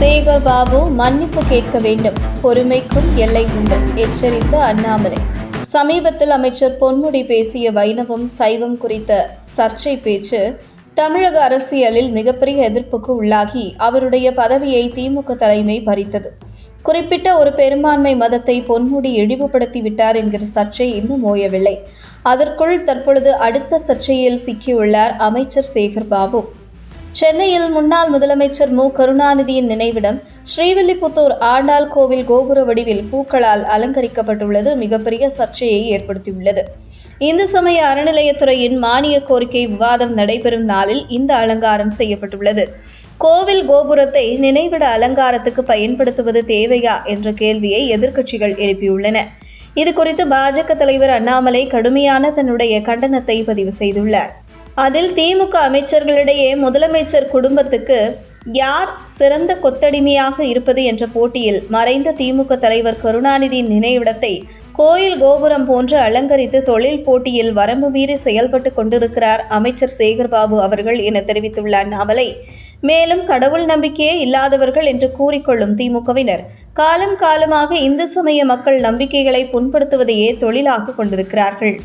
சேகர் பாபு மன்னிப்பு கேட்க வேண்டும். பொறுமைக்கும் எல்லை உண்டு எச்சரித்த அண்ணாமலை. சமீபத்தில் அமைச்சர் பொன்முடி பேசிய வைணவம் சைவம் குறித்த சர்ச்சை பேச்சு தமிழக அரசியலில் மிகப்பெரிய எதிர்ப்புக்கு உள்ளாகி அவருடைய பதவியை திமுக தலைமை பறித்தது. குறிப்பிட்ட ஒரு பெரும்பான்மை மதத்தை பொன்முடி இழிவுபடுத்தி விட்டார் என்கிற சர்ச்சை இன்னும் ஓயவில்லை. அதற்குள் தற்பொழுது அடுத்த சர்ச்சையில் சிக்கியுள்ளார் அமைச்சர் சேகர் பாபு. சென்னையில் முன்னாள் முதலமைச்சர் மு. கருணாநிதியின் நினைவிடம் ஸ்ரீவில்லிபுத்தூர் ஆண்டாள் கோவில் கோபுர வடிவில் பூக்களால் அலங்கரிக்கப்பட்டுள்ளது. மிகப்பெரிய சர்ச்சையை ஏற்படுத்தியுள்ளது. இந்து சமய அறநிலையத்துறையின் மானிய கோரிக்கை விவாதம் நடைபெறும் நாளில் இந்த அலங்காரம் செய்யப்பட்டுள்ளது. கோவில் கோபுரத்தை நினைவிட அலங்காரத்துக்கு பயன்படுத்துவது தேவையா என்ற கேள்வியை எதிர்க்கட்சிகள் எழுப்பியுள்ளன. இது குறித்து பாஜக தலைவர் அண்ணாமலை கடுமையான தன்னுடைய கண்டனத்தை பதிவு செய்துள்ளார். அதில் திமுக அமைச்சர்களிடையே முதலமைச்சர் குடும்பத்துக்கு யார் சிறந்த கொத்தடிமையாக இருப்பது என்ற போட்டியில் மறைந்த திமுக தலைவர் கருணாநிதியின் நினைவிடத்தை கோயில் கோபுரம் போன்று அலங்கரித்து தொழில் போட்டியில் வரம்பு மீறி செயல்பட்டு கொண்டிருக்கிறார் அமைச்சர் சேகர்பாபு அவர்கள் என தெரிவித்துள்ள அண்ணாமலை மேலும் கடவுள் நம்பிக்கையே இல்லாதவர்கள் என்று கூறிக்கொள்ளும் திமுகவினர் காலம் காலமாக இந்து சமய மக்கள் நம்பிக்கைகளை புண்படுத்துவதையே தொழிலாக கொண்டிருக்கிறார்கள்.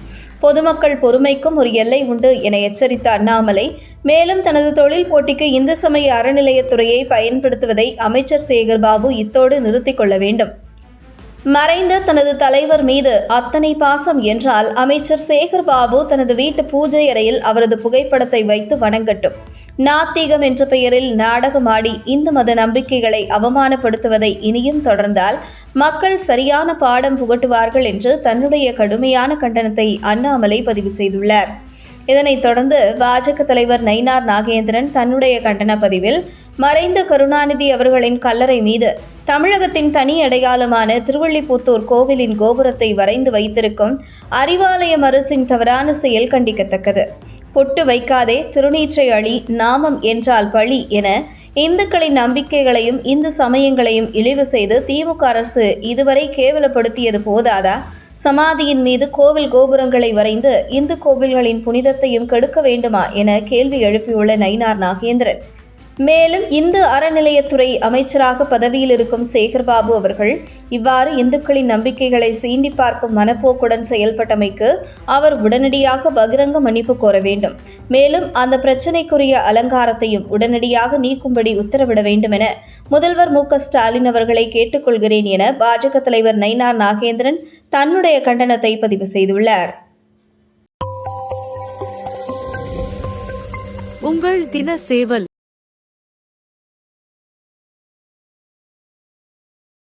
பொதுமக்கள் பொறுமைக்கும் ஒரு எல்லை உண்டு என எச்சரித்த அண்ணாமலை மேலும் தனது தொழில் போட்டிக்கு இந்து சமய அறநிலையத்துறையை பயன்படுத்துவதை அமைச்சர் சேகர்பாபு இத்தோடு நிறுத்திக் கொள்ள வேண்டும். மறைந்த தனது தலைவர் மீது அத்தனை பாசம் என்றால் அமைச்சர் சேகர் பாபு தனது வீட்டு பூஜை அறையில் அவரது புகைப்படத்தை வைத்து வணங்கட்டும். நாத்திகம் என்ற பெயரில் நாடகமாடி இந்து மத நம்பிக்கைகளை அவமானப்படுத்துவதை இனியும் தொடர்ந்தால் மக்கள் சரியான பாடம் புகட்டுவார்கள் என்று தன்னுடைய கடுமையான கண்டனத்தை அண்ணாமலை பதிவு செய்துள்ளார். இதனைத் தொடர்ந்து பாஜக தலைவர் நயினார் நாகேந்திரன் தன்னுடைய கண்டன பதிவில் மறைந்த கருணாநிதி அவர்களின் கல்லறை மீது தமிழகத்தின் தனி அடையாளமான திருவள்ளிபுத்தூர் கோவிலின் கோபுரத்தை வரைந்து வைத்திருக்கும் அறிவாலயம் அரசின் தவறான செயல் கண்டிக்கத்தக்கது. பொட்டு வைக்காதே திருநீற்றை அழி நாமம் என்றால் பழி என இந்துக்களின் நம்பிக்கைகளையும் இந்து சமயங்களையும் இழிவு செய்து திமுக அரசு இதுவரை கேவலப்படுத்தியது போதாதா? சமாதியின் மீது கோவில் கோபுரங்களை வரைந்து இந்து கோவில்களின் புனிதத்தையும் கெடுக்க வேண்டுமா என கேள்வி எழுப்பியுள்ள நயினார் நாகேந்திரன். மேலும் இந்து அறநிலையத்துறை அமைச்சராக பதவியில் இருக்கும் சேகர்பாபு அவர்கள் இவ்வாறு இந்துக்களின் நம்பிக்கைகளை சீண்டி பார்க்கும் மனப்போக்குடன் செயல்பட்டமைக்கு அவர் உடனடியாக பகிரங்க மன்னிப்பு கோர வேண்டும். மேலும் அந்த பிரச்சினைக்குரிய அலங்காரத்தையும் உடனடியாக நீக்கும்படி உத்தரவிட வேண்டும் என முதல்வர் மு க ஸ்டாலின் அவர்களை கேட்டுக்கொள்கிறேன் என பாஜக தலைவர் நயினார் நாகேந்திரன் தன்னுடைய கண்டனத்தை பதிவு செய்துள்ளார். உங்கள் தின சேவல்